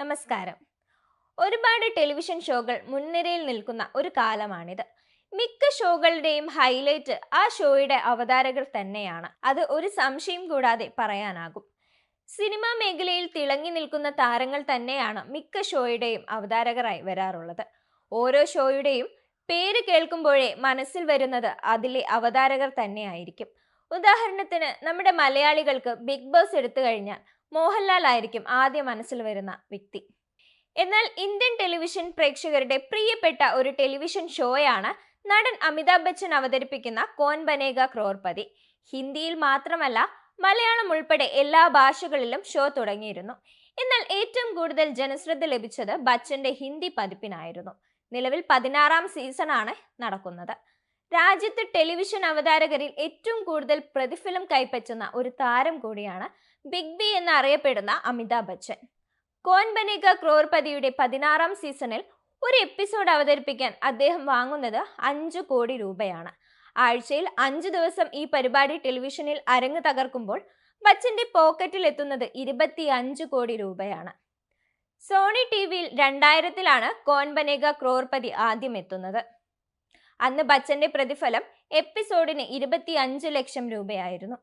നമസ്കാരം. ഒരുപാട് ടെലിവിഷൻ ഷോകൾ മുൻനിരയിൽ നിൽക്കുന്ന ഒരു കാലമാണിത്. മിക്ക ഷോകളുടെയും ഹൈലൈറ്റ് ആ ഷോയുടെ അവതാരകർ തന്നെയാണ്. അത് ഒരു സംശയം കൂടാതെ പറയാനാകും. സിനിമാ മേഖലയിൽ തിളങ്ങി നിൽക്കുന്ന താരങ്ങൾ തന്നെയാണ് മിക്ക ഷോയുടെയും അവതാരകരായി വരാറുള്ളത്. ഓരോ ഷോയുടെയും പേര് കേൾക്കുമ്പോഴേ മനസ്സിൽ വരുന്നത് അതിലെ അവതാരകർ തന്നെയായിരിക്കും. ഉദാഹരണത്തിന് നമ്മുടെ മലയാളികൾക്ക് ബിഗ് ബോസ് എടുത്തു കഴിഞ്ഞാൽ മോഹൻലാൽ ആയിരിക്കും ആദ്യ മനസ്സിൽ വരുന്ന വ്യക്തി. എന്നാൽ ഇന്ത്യൻ ടെലിവിഷൻ പ്രേക്ഷകരുടെ പ്രിയപ്പെട്ട ഒരു ടെലിവിഷൻ ഷോയാണ് നടൻ അമിതാഭ് ബച്ചൻ അവതരിപ്പിക്കുന്ന കോൻ ബനേഗ ക്രോർപതി. ഹിന്ദിയിൽ മാത്രമല്ല മലയാളം ഉൾപ്പെടെ എല്ലാ ഭാഷകളിലും ഷോ തുടങ്ങിയിരുന്നു. എന്നാൽ ഏറ്റവും കൂടുതൽ ജനശ്രദ്ധ ലഭിച്ചത് ബച്ചന്റെ ഹിന്ദി പതിപ്പിനായിരുന്നു. നിലവിൽ പതിനാറാം സീസണാണ് നടക്കുന്നത്. രാജ്യത്ത് ടെലിവിഷൻ അവതാരകരിൽ ഏറ്റവും കൂടുതൽ പ്രതിഫലം കൈപ്പറ്റുന്ന ഒരു താരം കൂടിയാണ് ബിഗ് ബി എന്നറിയപ്പെടുന്ന അമിതാഭ് ബച്ചൻ. കോൻ ബനേഗ ക്രോർപതിയുടെ പതിനാറാം സീസണിൽ ഒരു എപ്പിസോഡ് അവതരിപ്പിക്കാൻ അദ്ദേഹം വാങ്ങുന്നത് അഞ്ചു കോടി രൂപയാണ്. ആഴ്ചയിൽ അഞ്ചു ദിവസം ഈ പരിപാടി ടെലിവിഷനിൽ അരങ്ങ് തകർക്കുമ്പോൾ ബച്ചന്റെ പോക്കറ്റിൽ എത്തുന്നത് ഇരുപത്തി അഞ്ച് കോടി രൂപയാണ്. സോണി ടി വിയിൽ രണ്ടായിരത്തിലാണ് കോൻ ബനേക ക്രോർപതി ആദ്യം എത്തുന്നത്. അന്ന് ബച്ചന്റെ പ്രതിഫലം എപ്പിസോഡിന് ഇരുപത്തി അഞ്ച് ലക്ഷം രൂപയായിരുന്നു.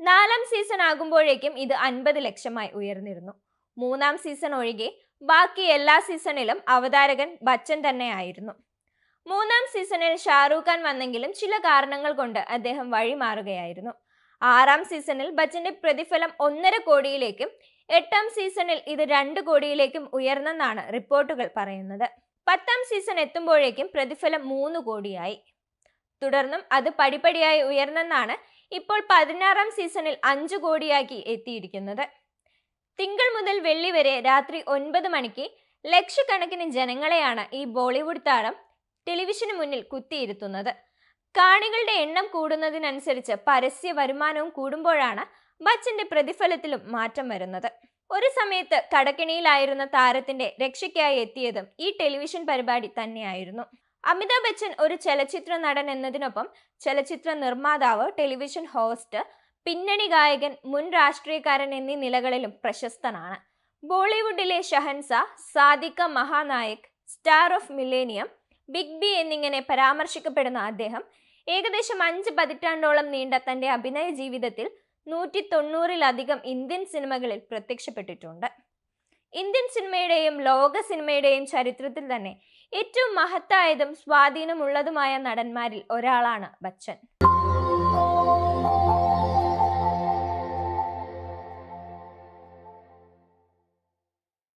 നാലാം സീസൺ ആകുമ്പോഴേക്കും ഇത് അൻപത് ലക്ഷമായി ഉയർന്നിരുന്നു. മൂന്നാം സീസൺ ഒഴികെ ബാക്കി എല്ലാ സീസണിലും അവതാരകൻ ബച്ചൻ തന്നെയായിരുന്നു. മൂന്നാം സീസണിൽ ഷാറൂഖ് ഖാൻ വന്നെങ്കിലും ചില കാരണങ്ങൾ കൊണ്ട് അദ്ദേഹം വഴിമാറുകയായിരുന്നു. ആറാം സീസണിൽ ബച്ചന്റെ പ്രതിഫലം ഒന്നര കോടിയിലേക്കും എട്ടാം സീസണിൽ ഇത് രണ്ട് കോടിയിലേക്കും ഉയർന്നെന്നാണ് റിപ്പോർട്ടുകൾ പറയുന്നത്. പത്താം സീസൺ എത്തുമ്പോഴേക്കും പ്രതിഫലം മൂന്ന് കോടിയായി. തുടർന്നും അത് പടിപടിയായി ഉയർന്നെന്നാണ് ഇപ്പോൾ പതിനാറാം സീസണിൽ അഞ്ചു കോടിയാക്കി എത്തിയിരിക്കുന്നത്. തിങ്കൾ മുതൽ വെള്ളി വരെ രാത്രി ഒൻപത് മണിക്ക് ലക്ഷക്കണക്കിന് ജനങ്ങളെയാണ് ഈ ബോളിവുഡ് താരം ടെലിവിഷന് മുന്നിൽ കുത്തിയിരുത്തുന്നത്. കാണികളുടെ എണ്ണം കൂടുന്നതിനനുസരിച്ച് പരസ്യ വരുമാനവും കൂടുമ്പോഴാണ് ബച്ചന്റെ പ്രതിഫലത്തിലും മാറ്റം വരുന്നത്. ഒരു സമയത്ത് കടക്കിണിയിലായിരുന്ന താരത്തിന്റെ രക്ഷയ്ക്കായി എത്തിയതും ഈ ടെലിവിഷൻ പരിപാടി തന്നെയായിരുന്നു. അമിതാഭ് ബച്ചൻ ഒരു ചലച്ചിത്ര നടൻ എന്നതിനൊപ്പം ചലച്ചിത്ര നിർമ്മാതാവ് ടെലിവിഷൻ ഹോസ്റ്റ് പിന്നണി ഗായകൻ മുൻ രാഷ്ട്രീയക്കാരൻ എന്നീ നിലകളിലും പ്രശസ്തനാണ്. ബോളിവുഡിലെ ഷഹൻസ സാദിക്ക മഹാനായക് star of millennium big B എന്നിങ്ങനെ പരാമർശിക്കപ്പെടുന്ന അദ്ദേഹം ഏകദേശം അഞ്ച് പതിറ്റാണ്ടോളം നീണ്ട തന്റെ അഭിനയ ജീവിതത്തിൽ നൂറ്റി തൊണ്ണൂറിലധികം ഇന്ത്യൻ സിനിമകളിൽ പ്രത്യക്ഷപ്പെട്ടിട്ടുണ്ട്. ഇന്ത്യൻ സിനിമയുടെയും ലോക സിനിമയുടെയും ചരിത്രത്തിൽ തന്നെ ഏറ്റവും മഹത്തായതും സ്വാധീനമുള്ളതുമായ നടന്മാരിൽ ഒരാളാണ് ബച്ചൻ.